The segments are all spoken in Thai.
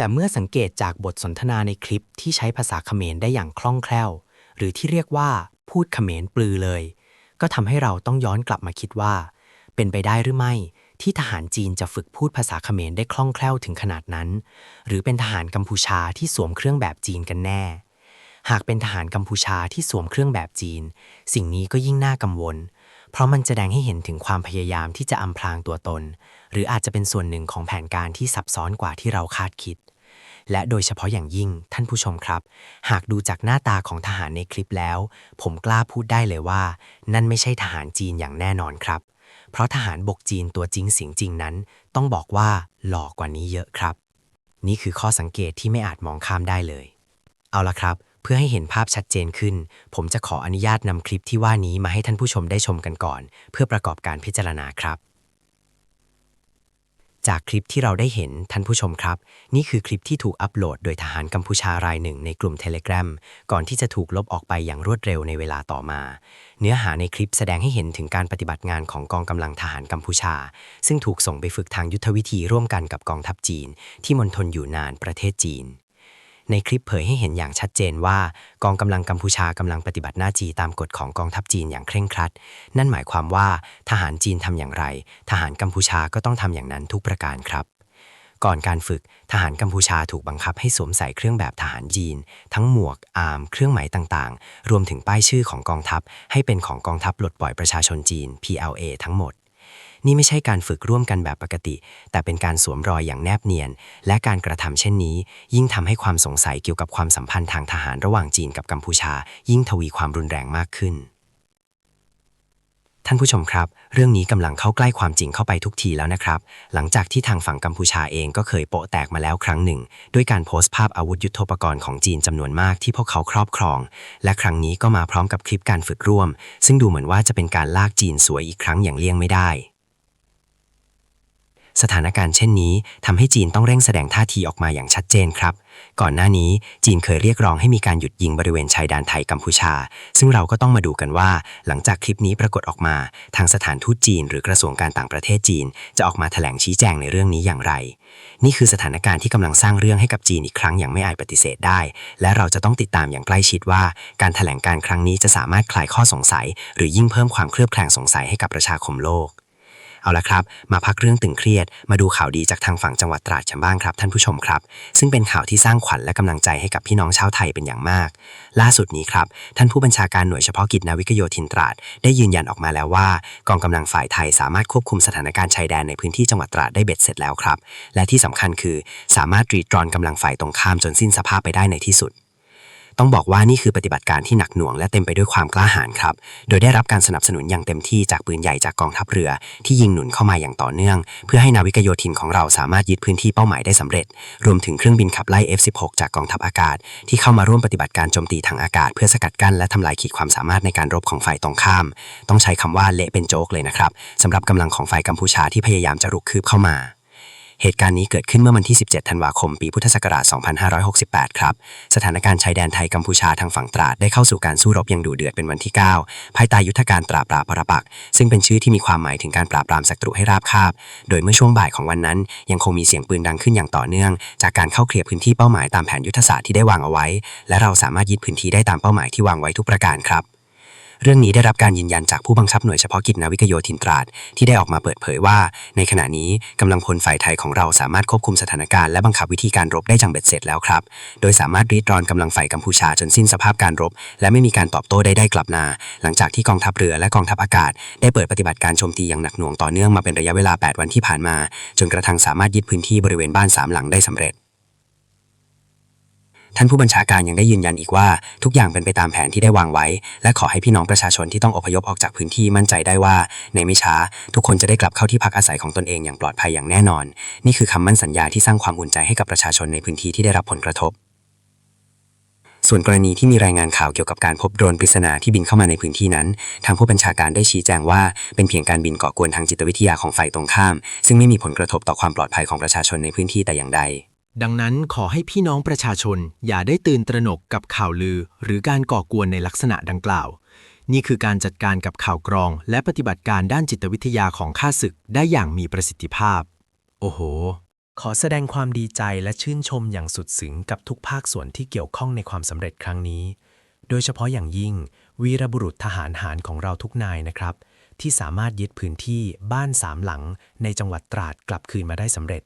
แต่เมื่อสังเกตจากบทสนทนาในคลิปที่ใช้ภาษาเขมรได้อย่างคล่องแคล่ว หรือที่เรียกว่าพูดเขมรปลือเลย ก็ทำให้เราต้องย้อนกลับมาคิดว่า เป็นไปได้หรือไม่ ที่ทหารจีนจะฝึกพูดภาษาเขมรได้คล่องแคล่วถึงขนาดนั้น หรือเป็นทหารกัมพูชาที่สวมเครื่องแบบจีนกันแน่ หากเป็นทหารกัมพูชาที่สวมเครื่องแบบจีน สิ่งนี้ก็ยิ่งน่ากังวลเเพราะมันแสดงให้เห็นถึงความพยายามที่จะอำพรางตัวตน หรืออาจจะเป็นส่วนหนึ่งของแผนการที่ซับซ้อนกว่าที่เราคาดคิด และโดยเฉพาะอย่างยิ่งท่านผู้ชมครับ หากดูจากหน้าตาของทหารในคลิปแล้ว ผมกล้าพูดได้เลยว่า นั่นไม่ใช่ทหารจีนอย่างแน่นอนครับ เพราะทหารบกจีนตัวจริงเสียงจริงนั้น ต้องบอกว่าหล่อกว่านี้เยอะครับ นี่คือข้อสังเกตที่ไม่อาจมองข้ามได้เลย เอาละครับ พื่อให้เห็นภาพชัดเจนขึ้น ผมจะขออนุญาตนำคลิปที่ว่านี้มาให้ท่านผู้ชมได้ชมกันก่อน เพื่อประกอบการพิจารณาครับ จากคลิปที่เราได้เห็นท่านผู้ชมครับ นี่คือคลิปที่ถูกอัปโหลดโดยทหารกัมพูชารายหนึ่งในกลุ่ม Telegram ก่อนที่จะถูกลบออกไปอย่างรวดเร็วในเวลาต่อมา เนื้อหาในคลิปแสดงให้เห็นถึงการปฏิบัติงานของกองกำลังทหารกัมพูชา ซึ่งถูกส่งไปฝึกทางยุทธวิธีร่วมกันกับกองทัพจีน ที่มณฑลอยู่นานประเทศจีน ในคลิปเผยให้เห็นอย่างชัดเจนว่า กองกำลังกัมพูชากำลังปฏิบัติหน้าที่ตามกฎของกองทัพจีนอย่างเคร่งครัด นั่นหมายความว่าทหารจีนทำอย่างไร ทหารกัมพูชาก็ต้องทำอย่างนั้นทุกประการครับ ก่อนการฝึกทหารกัมพูชาถูกบังคับให้สวมใส่เครื่องแบบทหารจีน ทั้งหมวกอาร์มเครื่องหมายต่างๆ รวมถึงป้ายชื่อของกองทัพ ให้เป็นของกองทัพปลดปล่อยประชาชนจีน PLA ทั้งหมด นี่ไม่ใช่การฝึกร่วมกันแบบปกติ แต่เป็นการสวมรอยอย่างแนบเนียน และการกระทำเช่นนี้ ยิ่งทำให้ความสงสัยเกี่ยวกับความสัมพันธ์ทางทหารระหว่างจีนกับกัมพูชา ยิ่งทวีความรุนแรงมากขึ้นท่านผู้ชมครับ เรื่องนี้กำลังเข้าใกล้ความจริงเข้าไปทุกทีแล้วนะครับ หลังจากที่ทางฝั่งกัมพูชาเองก็เคยโปะแตกมาแล้วครั้งหนึ่ง ด้วยการโพสต์ภาพอาวุธยุโทโธปกรณ์ของจีนจำนวนมากที่พวกเขาครอบครอง และครั้งนี้ก็มาพร้อมกับคลิปการฝึกร่วม ซึ่งดูเหมือนว่าจะเป็นการลากจีนสวยอีกครั้งอย่างเลี่ยงไม่ได้ สถานการณ์เช่นนี้ทำให้จีนต้องเร่งแสดงท่าทีออกมาอย่างชัดเจนครับ ก่อนหน้านี้จีนเคยเรียกร้องให้มีการหยุดยิงบริเวณชายแดนไทยกัมพูชา ซึ่งเราก็ต้องมาดูกันว่า หลังจากคลิปนี้ปรากฏออกมา ทางสถานทูตจีน หรือกระทรวงการต่างประเทศจีน จะออกมาแถลงชี้แจงในเรื่องนี้อย่างไร นี่คือสถานการณ์ที่กำลังสร้างเรื่องให้กับจีนอีกครั้งอย่างไม่อาจปฏิเสธได้ และเราจะต้องติดตามอย่างใกล้ชิดว่า การแถลงการครั้งนี้จะสามารถคลายข้อสงสัย หรือยิ่งเพิ่มความเคลือบแคลงสงสัยให้กับประชาคมโลก เอาละครับ มาพักเรื่องตึงเครียด มาดูข่าวดีจากทางฝั่งจังหวัดตราดกันบ้างครับท่านผู้ชมครับ ซึ่งเป็นข่าวที่สร้างขวัญและกำลังใจให้กับพี่น้องชาวไทยเป็นอย่างมาก ล่าสุดนี้ครับ ท่านผู้บัญชาการหน่วยเฉพาะกิจนาวิกโยธินตราด ได้ยืนยันออกมาแล้วว่า กองกำลังฝ่ายไทยสามารถควบคุมสถานการณ์ชายแดนในพื้นที่จังหวัดตราดได้เบ็ดเสร็จแล้วครับ และที่สำคัญคือ สามารถตรีตรอนกำลังฝ่ายตรงข้ามจนสิ้นสภาพไปได้ในที่สุด ต้องบอกว่านี่คือปฏิบัติการที่หนักหน่วงและเต็มไปด้วยความกล้าหาญครับ โดยได้รับการสนับสนุนอย่างเต็มที่จากปืนใหญ่จากกองทัพเรือ ที่ยิงหนุนเข้ามาอย่างต่อเนื่อง เพื่อให้นาวิกโยธินของเราสามารถยึดพื้นที่เป้าหมายได้สำเร็จ รวมถึงเครื่องบินขับไล่ F16 จากกองทัพอากาศ ที่เข้ามาร่วมปฏิบัติการโจมตีทางอากาศ เพื่อสกัดกั้นและทำลายขีดความสามารถในการรบของฝ่ายตรงข้าม ต้องใช้คำว่าเละเป็นโจ๊กเลยนะครับสำหรับกำลังของฝ่ายกัมพูชาที่พยายามจะรุกคืบเข้ามา เหตุการณ์นี้เกิดขึ้นเมื่อวันที่ 17 ธันวาคม ปีพุทธศักราช 2568 ครับ สถานการณ์ชายแดนไทยกัมพูชาทางฝั่งตราดได้เข้าสู่การสู้รบอย่างดุเดือดเป็นวันที่ 9 ภายใต้ยุทธการปราบปรามปรปัก ซึ่งเป็นชื่อที่มีความหมายถึงการปราบปรามศัตรูให้ราบคาบ โดยเมื่อช่วงบ่ายของวันนั้น ยังคงมีเสียงปืนดังขึ้นอย่างต่อเนื่อง จากการเข้าเคลียร์พื้นที่เป้าหมายตามแผนยุทธศาสตร์ที่ได้วางเอาไว้ และเราสามารถยึดพื้นที่ได้ตามเป้าหมายที่วางไว้ทุกประการครับ เรื่องนี้ได้รับการยืนยันจากผู้บังคับหน่วยเฉพาะกิจนาวิกโยธินตราดที่ได้ออกมาเปิดเผยว่า ในขณะนี้กำลังพลฝ่ายไทยของเราสามารถควบคุมสถานการณ์และบังคับวิธีการรบได้จังเบ็ดเสร็จแล้วครับ โดยสามารถรีดรอนกำลังฝ่ายกัมพูชาจนสิ้นสภาพการรบ และไม่มีการตอบโต้ใดๆกลับมา หลังจากที่กองทัพเรือและกองทัพอากาศ ได้เปิดปฏิบัติการโจมตีอย่างหนักหน่วงต่อเนื่องมาเป็นระยะเวลา 8 วันที่ผ่านมา จนกระทั่งสามารถยึดพื้นที่บริเวณบ้านสามหลังได้สำเร็จ ท่านผู้บัญชาการยังได้ยืนยันอีกว่าทุกอย่างเป็นไปตามแผนที่ได้วางไว้ และขอให้พี่น้องประชาชนที่ต้องอพยพออกจากพื้นที่มั่นใจได้ว่า ในไม่ช้า ทุกคนจะได้กลับเข้าที่พักอาศัยของตนเองอย่างปลอดภัยอย่างแน่นอน นี่คือคำมั่นสัญญาที่สร้างความอุ่นใจให้กับประชาชนในพื้นที่ที่ได้รับผลกระทบ ส่วนกรณีที่มีรายงานข่าวเกี่ยวกับการพบโดรนปริศนาที่บินเข้ามาในพื้นที่นั้น ทางผู้บัญชาการได้ชี้แจงว่าเป็นเพียงการบินก่อกวนทางจิตวิทยาของฝ่ายตรงข้าม ซึ่งไม่มีผลกระทบต่อความปลอดภัยของประชาชนในพื้นที่แต่อย่างใด ดังนั้นขอให้พี่น้องประชาชนอย่าได้ตื่นตระหนกกับข่าวลือ หรือการก่อกวนในลักษณะดังกล่าว นี่คือการจัดการกับข่าวกรอง และปฏิบัติการด้านจิตวิทยาของข้าศึกได้อย่างมีประสิทธิภาพ โอ้โห ขอแสดงความดีใจและชื่นชมอย่างสุดซึ้งกับทุกภาคส่วนที่เกี่ยวข้องในความสำเร็จครั้งนี้ โดยเฉพาะอย่างยิ่ง วีรบุรุษทหารหารของเราทุกนายนะครับ ที่สามารถยึดพื้นที่บ้านสามหลังในจังหวัดตราดกลับคืนมาได้สำเร็จ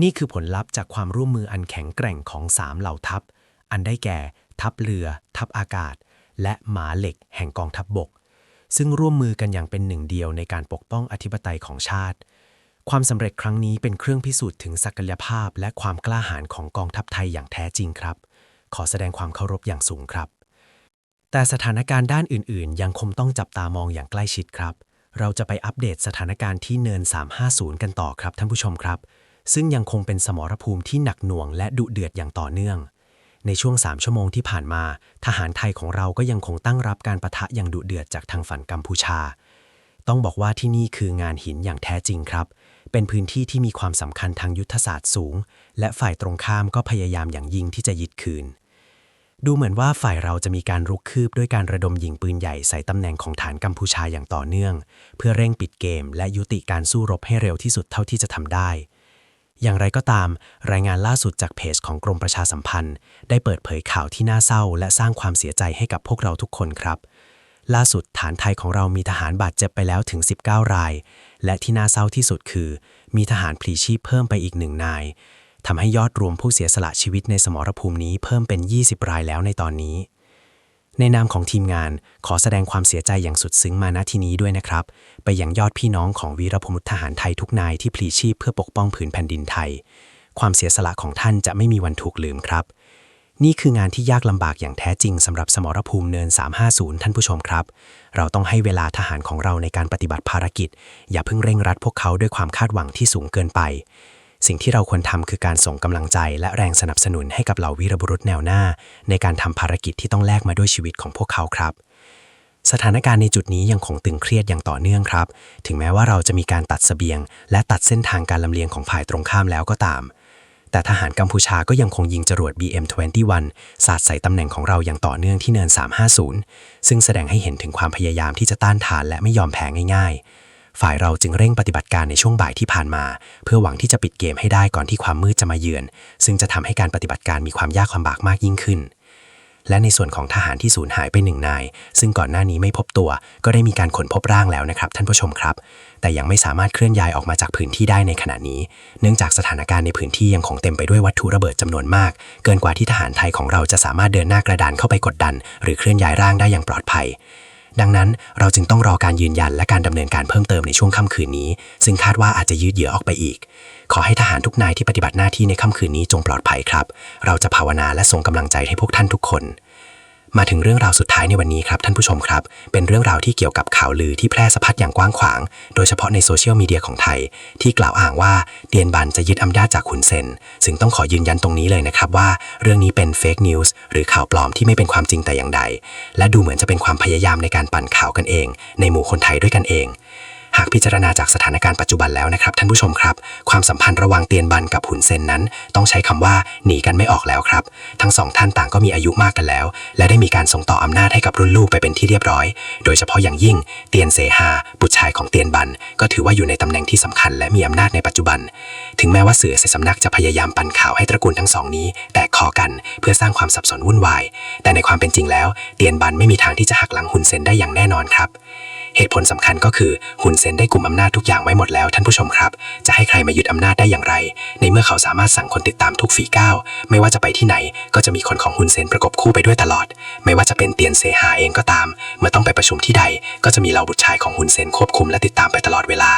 นี่คือผลลัพธ์จากความร่วมมืออันแข็งแกร่งของสามเหล่าทัพ อันได้แก่ ทัพเรือ ทัพอากาศ และหมาเหล็กแห่งกองทัพบบก ซึ่งร่วมมือกันอย่างเป็นหนึ่งเดียวในการปกป้องอธิปไตยของชาติ ความสำเร็จครั้งนี้เป็นเครื่องพิสูจน์ถึงศักยภาพ และความกล้าหาญของกองทัพไทยอย่างแท้จริงครับ ขอแสดงความเคารพอย่างสูงครับ แต่สถานการณ์ด้านอื่น ๆ ยังคงต้องจับตามองอย่างใกล้ชิดครับ เราจะไปอัปเดตสถานการณ์ที่เนิน 350 กันต่อครับท่านผู้ชมครับ ซึ่งยังคงเป็นสมรภูมิที่หนักหน่วงและดุเดือดอย่างต่อเนื่อง ในช่วง 3 ชั่วโมงที่ผ่านมา ทหารไทยของเราก็ยังคงตั้งรับการประทะอย่างดุเดือดจากทางฝั่งกัมพูชา ต้องบอกว่าที่นี่คืองานหินอย่างแท้จริงครับ เป็นพื้นที่ที่มีความสำคัญทางยุทธศาสตร์สูง และฝ่ายตรงข้ามก็พยายามอย่างยิ่งที่จะยึดคืน ดูเหมือนว่าฝ่ายเราจะมีการรุกคืบด้วยการระดมยิงปืนใหญ่ใส่ตำแหน่งของฐานกัมพูชาอย่างต่อเนื่อง เพื่อเร่งปิดเกม และยุติการสู้รบให้เร็วที่สุดเท่าที่จะทำได้ อย่างไรก็ตาม รายงานล่าสุดจากเพจของกรมประชาสัมพันธ์ ได้เปิดเผยข่าวที่น่าเศร้า และสร้างความเสียใจให้กับพวกเราทุกคนครับ ล่าสุดฐานไทยของเรามีทหารบาดเจ็บไปแล้วถึง 19 ราย และที่น่าเศร้าที่สุดคือ มีทหารพลีชีพเพิ่มไปอีกหนึ่งนายทำให้ยอดรวมผู้เสียสละชีวิตในสมรภูมินี้เพิ่มเป็น 20 รายแล้วในตอนนี้ ในนามของทีมงานขอแสดงความเสียใจอย่างสุดซึ้งมาณที่นี้ด้วยนะครับ ไปยังยอดพี่น้องของวีรพมุททหารไทยทุกนายที่พลีชีพเพื่อปกป้องผืนแผ่นดินไทย ความเสียสละของท่านจะไม่มีวันถูกลืมครับ นี่คืองานที่ยากลำบากอย่างแท้จริงสำหรับสมรภูมิเนิน 350 ท่านผู้ชมครับ เราต้องให้เวลาทหารของเราในการปฏิบัติภารกิจ อย่าเพิ่งเร่งรัดพวกเขาด้วยความคาดหวังที่สูงเกินไป สิ่งที่เราควรทำคือการส่งกำลังใจและแรงสนับสนุนให้กับเหล่าวีรบุรุษแนวหน้า ในการทำภารกิจที่ต้องแลกมาด้วยชีวิตของพวกเขาครับ สถานการณ์ในจุดนี้ยังคงตึงเครียดอย่างต่อเนื่องครับ ถึงแม้ว่าเราจะมีการตัดเสบียง และตัดเส้นทางการลำเลียงของฝ่ายตรงข้ามแล้วก็ตาม แต่ทหารกัมพูชาก็ยังคงยิงจรวด BM21 สาดใส่ตำแหน่งของเราอย่างต่อเนื่องที่เนิน 350 ซึ่งแสดงให้เห็นถึงความพยายามที่จะต้านทานและไม่ยอมแพ้ง่ายๆ ฝ่ายเราจึงเร่งปฏิบัติการในช่วงบ่ายที่ผ่านมา เพื่อหวังที่จะปิดเกมให้ได้ก่อนที่ความมืดจะมาเยือน ซึ่งจะทำให้การปฏิบัติการมีความยากลำบากมากยิ่งขึ้น และในส่วนของทหารที่สูญหายไปหนึ่งนาย ซึ่งก่อนหน้านี้ไม่พบตัว ก็ได้มีการขนพบร่างแล้วนะครับ ท่านผู้ชมครับ แต่ยังไม่สามารถเคลื่อนย้ายออกมาจากพื้นที่ได้ในขณะนี้ เนื่องจากสถานการณ์ในพื้นที่ยังคงเต็มไปด้วยวัตถุระเบิดจำนวนมาก เกินกว่าที่ทหารไทยของเราจะสามารถเดินหน้ากระดานเข้าไปกดดัน หรือเคลื่อนย้ายร่างได้อย่างปลอดภัย ดังนั้นเราจึงต้องรอการยืนยันและการดำเนินการเพิ่มเติมในช่วงค่ำคืนนี้ ซึ่งคาดว่าอาจจะยืดเยื้อออกไปอีก ขอให้ทหารทุกนายที่ปฏิบัติหน้าที่ในค่ำคืนนี้จงปลอดภัยครับ เราจะภาวนาและส่งกำลังใจให้พวกท่านทุกคน มาถึงเรื่องราวสุดท้ายในวันนี้ครับท่านผู้ชมครับ เป็นเรื่องราวที่เกี่ยวกับข่าวลือที่แพร่สะพัดอย่างกว้างขวาง โดยเฉพาะในโซเชียลมีเดียของไทย ที่กล่าวอ้างว่าเดียนบันจะยึดอำนาจจากขุนเซนซึ่งต้องขอยืนยันตรงนี้เลยนะครับว่า เรื่องนี้เป็นเฟกนิวส์หรือข่าวปลอมที่ไม่เป็นความจริงแต่อย่างใด และดูเหมือนจะเป็นความพยายามในการปั่นข่าวกันเอง ในหมู่คนไทยด้วยกันเอง หากพิจารณาจากสถานการณ์ปัจจุบันแล้วนะครับท่านผู้ชมครับ ความสัมพันธ์ระหว่างเตียนบันกับหุนเซนนั้น ต้องใช้คำว่าหนีกันไม่ออกแล้วครับ ทั้งสองท่านต่างก็มีอายุมากกันแล้ว และได้มีการส่งต่ออำนาจให้กับรุ่นลูกไปเป็นที่เรียบร้อย โดยเฉพาะอย่างยิ่งเตียนเซฮาบุตรชายของเตียนบัน ก็ถือว่าอยู่ในตำแหน่งที่สำคัญและมีอำนาจในปัจจุบัน ถึงแม้ว่าเสือในสำนักจะพยายามปั่นข่าวให้ตระกูลทั้งสองนี้ แตกคอกันเพื่อสร้างความสับสนวุ่นวาย แต่ในความเป็นจริงแล้ว เตียนบันไม่มีทางที่จะหักหลังหุนเซนได้อย่างแน่นอนครับ เหตุผลสำคัญก็คือหุนเซนได้กลุ่มอำนาจทุกอย่างไว้หมดแล้วท่านผู้ชมครับ จะให้ใครมายึดอำนาจได้อย่างไร ในเมื่อเขาสามารถสั่งคนติดตามทุกฝีก้าวไม่ว่าจะไปที่ไหน ก็จะมีคนของหุนเซนประกบคู่ไปด้วยตลอด ไม่ว่าจะเป็นเตียนเซฮาเองก็ตาม เมื่อต้องไปประชุมที่ใด ก็จะมีเหล่าบุตรชายของหุนเซนควบคุมและติดตามไปตลอดเวลา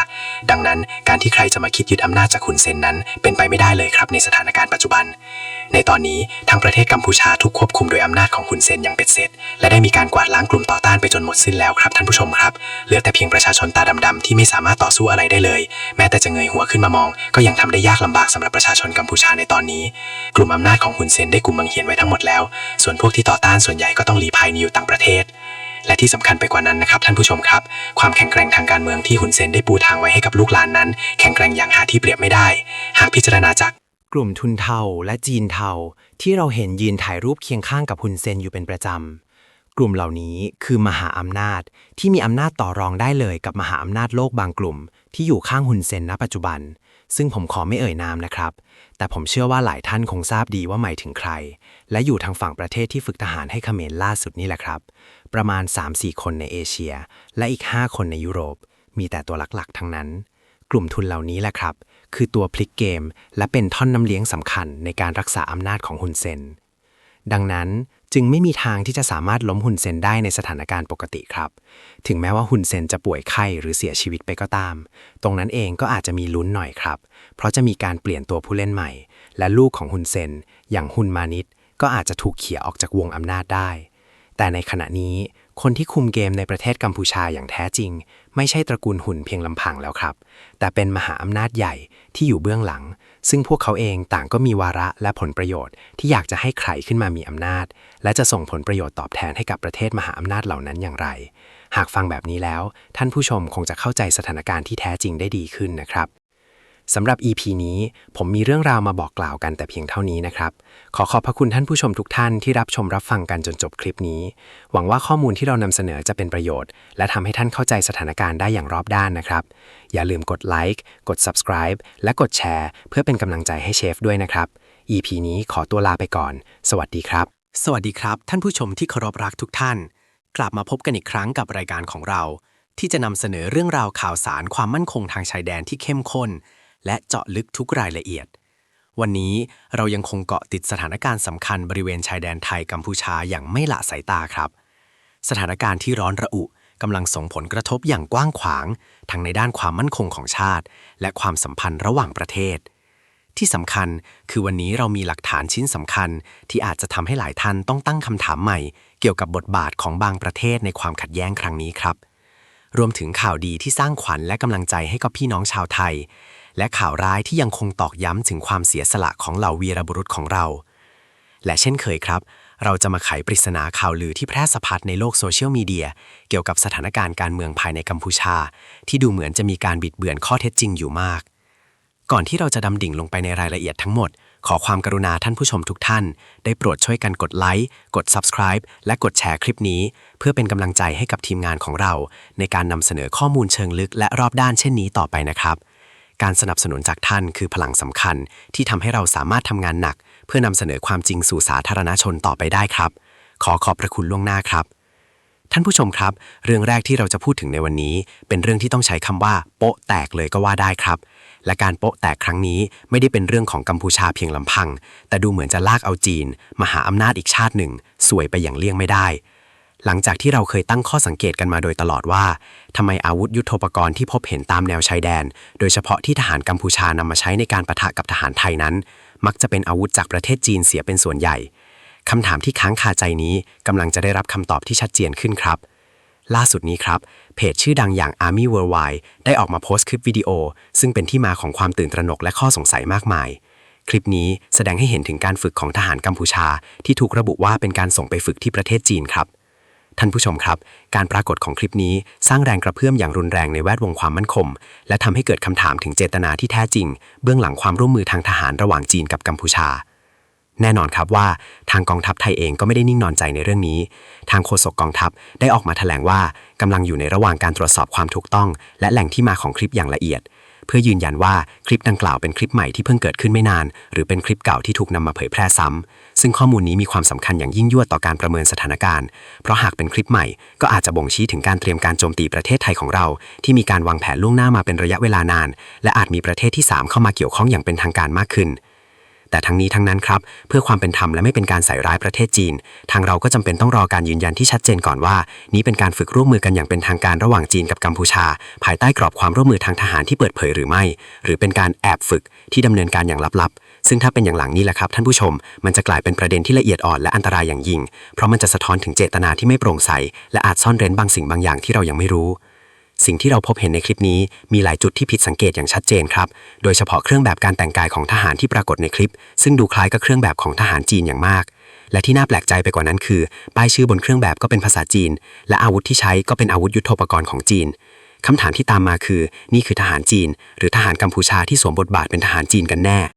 ดังนั้นการที่ใครจะมาคิดยึดอำนาจจากหุนเซนนั้น เป็นไปไม่ได้เลยครับในสถานการณ์ปัจจุบันในตอนนี้ทางประเทศกัมพูชาถูกควบคุมโดยอำนาจของหุนเซนอย่างเป็ดเสร็จ และได้มีการกวาดล้างกลุ่มต่อต้านไปจนหมดสิ้นแล้วครับท่านผู้ชมครับ เหลือแต่เพียงประชาชนตาดำๆที่ไม่สามารถต่อสู้อะไรได้เลย แม้แต่จะเงยหัวขึ้นมามอง ก็ยังทำได้ยากลำบากสำหรับประชาชนกัมพูชาในตอนนี้ กลุ่มอำนาจของหุนเซนได้กลุ่มบังเหียนไว้ทั้งหมดแล้ว ส่วนพวกที่ต่อต้านส่วนใหญ่ก็ต้องหลีภัยนีอยู่ต่างประเทศและที่สำคัญไปกว่านั้นนะครับท่านผู้ชมครับ ความแข็งแกร่งทางการเมืองที่หุนเซนได้ปูทางไว้ให้กับลูกหลานนั้น แข็งแกร่งอย่างหาที่เปรียบไม่ได้ หากพิจารณาจาก กลุ่มทุนเทาและจีนเทาที่เราเห็นยืนถ่ายรูปเคียงข้างกับฮุนเซนอยู่เป็นประจำ กลุ่มเหล่านี้คือมหาอำนาจที่มีอำนาจต่อรองได้เลยกับมหาอำนาจโลกบางกลุ่ม ที่อยู่ข้างฮุนเซนณปัจจุบัน ซึ่งผมขอไม่เอ่ยนามนะครับ แต่ผมเชื่อว่าหลายท่านคงทราบดีว่าหมายถึงใคร และอยู่ทางฝั่งประเทศที่ฝึกทหารให้เขมรล่าสุดนี่แหละครับ ประมาณ 3-4 คนในเอเชีย และอีก 5 คนในยุโรป มีแต่ตัวหลักๆ ทั้งนั้น กลุ่มทุนเหล่านี้แหละครับ คือตัวพลิกเกม และเป็นท่อนน้ำเลี้ยงสำคัญในการรักษาอำนาจของฮุนเซน ดังนั้นจึงไม่มีทางที่จะสามารถล้มฮุนเซนได้ในสถานการณ์ปกติครับ ถึงแม้ว่าฮุนเซนจะป่วยไข้หรือเสียชีวิตไปก็ตาม ตรงนั้นเองก็อาจจะมีลุ้นหน่อยครับ เพราะจะมีการเปลี่ยนตัวผู้เล่นใหม่ และลูกของฮุนเซน อย่างฮุนมานิตก็อาจจะถูกเขี่ยออกจากวงอำนาจได้ แต่ในขณะนี้ คนที่คุมเกมในประเทศกัมพูชาอย่างแท้จริง ไม่ใช่ตระกูลหุ่นเพียงลำพังแล้วครับ แต่เป็นมหาอำนาจใหญ่ที่อยู่เบื้องหลัง ซึ่งพวกเขาเองต่างก็มีวาระและผลประโยชน์ ที่อยากจะให้ใครขึ้นมามีอำนาจ และจะส่งผลประโยชน์ตอบแทนให้กับประเทศมหาอำนาจเหล่านั้นอย่างไร หากฟังแบบนี้แล้ว ท่านผู้ชมคงจะเข้าใจสถานการณ์ที่แท้จริงได้ดีขึ้นนะครับ สำหรับ EP นี้ผมมีเรื่องราวมาบอกกล่าวกันแต่เพียงเท่านี้นะครับ ขอขอบพระคุณท่านผู้ชมทุกท่านที่รับชมรับฟังกันจนจบคลิปนี้ หวังว่าข้อมูลที่เรานำเสนอจะเป็นประโยชน์ และทำให้ท่านเข้าใจสถานการณ์ได้อย่างรอบด้านนะครับ อย่าลืมกดไลค์กด subscribe และกดแชร์ เพื่อเป็นกำลังใจให้เชฟด้วยนะครับ EP นี้ขอตัวลาไปก่อน สวัสดีครับ สวัสดีครับ ท่านผู้ชมที่เคารพรักทุกท่าน กลับมาพบกันอีกครั้งกับรายการของเรา ที่จะนำเสนอเรื่องราวข่าวสารความมั่นคงทางชายแดนที่เข้มข้น และเจาะลึกทุกรายละเอียด วันนี้เรายังคงเกาะติดสถานการณ์สำคัญบริเวณชายแดนไทยกัมพูชาอย่างไม่ละสายตาครับ สถานการณ์ที่ร้อนระอุกำลังส่งผลกระทบอย่างกว้างขวาง ทั้งในด้านความมั่นคงของชาติ และความสัมพันธ์ระหว่างประเทศ ที่สำคัญคือวันนี้เรามีหลักฐานชิ้นสำคัญ ที่อาจจะทำให้หลายท่านต้องตั้งคำถามใหม่ เกี่ยวกับบทบาทของบางประเทศในความขัดแย้งครั้งนี้ครับรวมถึงข่าวดีที่สร้างขวัญและกำลังใจให้กับพี่น้องชาวไทย และข่าวร้ายที่ยังคงตอกย้ำถึงความเสียสละของเหล่าวีรบุรุษของเรา และเช่นเคยครับ เราจะมาไขปริศนาข่าวลือที่แพร่สะพัดในโลกโซเชียลมีเดียเกี่ยวกับสถานการณ์การเมืองภายในกัมพูชา ที่ดูเหมือนจะมีการบิดเบือนข้อเท็จจริงอยู่มาก ก่อนที่เราจะดำดิ่งลงไปในรายละเอียดทั้งหมด ขอความกรุณาท่านผู้ชมทุกท่าน ได้โปรดช่วยกันกดไลค์กด subscribe และกดแชร์คลิปนี้ เพื่อเป็นกำลังใจให้กับทีมงานของเรา ในการนำเสนอข้อมูลเชิงลึกและรอบด้านเช่นนี้ต่อไปนะครับ การสนับสนุนจากท่านคือพลังสำคัญที่ทำให้เราสามารถทำงานหนัก เพื่อนำเสนอความจริงสู่สาธารณชนต่อไปได้ครับ ขอขอบพระคุณล่วงหน้าครับ ท่านผู้ชมครับ เรื่องแรกที่เราจะพูดถึงในวันนี้ เป็นเรื่องที่ต้องใช้คำว่า โป๊ะแตกเลยก็ว่าได้ครับ และการโป๊ะแตกครั้งนี้ไม่ได้เป็นเรื่องของกัมพูชาเพียงลำพัง แต่ดูเหมือนจะลากเอาจีนมาหาอำนาจอีกชาติหนึ่ง สวยไปอย่างเลี่ยงไม่ได้ หลังจากที่เราเคยตั้งข้อสังเกตกันมาโดยตลอดว่าทำไมอาวุธยุโทโธปกรณ์ที่พบเห็นตามแนวชายแดน โดยเฉพาะที่ทหารกัมพูชานำมาใช้ในการประทะกับทหารไทยนั้น มักจะเป็นอาวุธจากประเทศจีนเสียเป็นส่วนใหญ่คำถามที่ค้างคาใจนี้กำลังจะได้รับคำตอบที่ชัดเจนขึ้นครับ ล่าสุดนี้ครับ เพจชื่อดังอย่าง Army Worldwide ได้ออกมาโพสต์คลิปวิดีโอ ซึ่งเป็นที่มาของความตื่นตระหนกและข้อสงสัยมากมายคลิปนี้แสดงให้เห็นถึงการฝึกของทหารกัมพูชา ที่ถูกระบุว่าเป็นการส่งไปฝึกที่ประเทศจีนครับ ท่านผู้ชมครับ การปรากฏของคลิปนี้สร้างแรงกระเพื่อมอย่างรุนแรงในแวดวงความมั่นคง และทำให้เกิดคำถามถึงเจตนาที่แท้จริง เบื้องหลังความร่วมมือทางทหารระหว่างจีนกับกัมพูชา แน่นอนครับว่าทางกองทัพไทยเองก็ไม่ได้นิ่งนอนใจในเรื่องนี้ ทางโฆษกกองทัพได้ออกมาแถลงว่ากำลังอยู่ในระหว่างการตรวจสอบความถูกต้อง และแหล่งที่มาของคลิปอย่างละเอียด เพื่อยืนยันว่าคลิปดังกล่าวเป็นคลิปใหม่ที่เพิ่งเกิดขึ้นไม่นาน หรือเป็นคลิปเก่าที่ถูกนำมาเผยแพร่ซ้ำซึ่งข้อมูลนี้มีความสำคัญอย่างยิ่งยวดต่อการประเมินสถานการณ์ เพราะหากเป็นคลิปใหม่ ก็อาจจะบ่งชี้ถึงการเตรียมการโจมตีประเทศไทยของเรา ที่มีการวางแผนล่วงหน้ามาเป็นระยะเวลานาน และอาจมีประเทศที่ 3 เข้ามาเกี่ยวข้องอย่างเป็นทางการมากขึ้น แต่ทั้งนี้ทั้งนั้นครับ เพื่อความเป็นธรรมและไม่เป็นการใส่ร้ายประเทศจีน ทางเราก็จำเป็นต้องรอการยืนยันที่ชัดเจนก่อนว่า นี้เป็นการฝึกร่วมมือกันอย่างเป็นทางการระหว่างจีนกับกัมพูชา ภายใต้กรอบความร่วมมือทางทหารที่เปิดเผยหรือไม่ หรือเป็นการแอบฝึกที่ดำเนินการอย่างลับๆ ซึ่งถ้าเป็นอย่างหลังนี้แหละครับ ท่านผู้ชม มันจะกลายเป็นประเด็นที่ละเอียดอ่อนและอันตรายอย่างยิ่ง เพราะมันจะสะท้อนถึงเจตนาที่ไม่โปร่งใสและอาจซ่อนเร้นบางสิ่งบางอย่างที่เรายังไม่รู้ สิ่งที่เราพบเห็นในคลิปนี้มีหลายจุดที่ผิดสังเกตอย่างชัดเจนครับ โดยเฉพาะเครื่องแบบการแต่งกายของทหารที่ปรากฏในคลิป ซึ่งดูคล้ายกับเครื่องแบบของทหารจีนอย่างมาก และที่น่าแปลกใจไปกว่านั้นคือ ป้ายชื่อบนเครื่องแบบก็เป็นภาษาจีน และอาวุธที่ใช้ก็เป็นอาวุธยุโทโธปกรณ์ของจีนคำถามที่ตามมาคือ นี่คือทหารจีน หรือทหารกัมพูชาที่สวมบทบาทเป็นทหารจีนกันแน่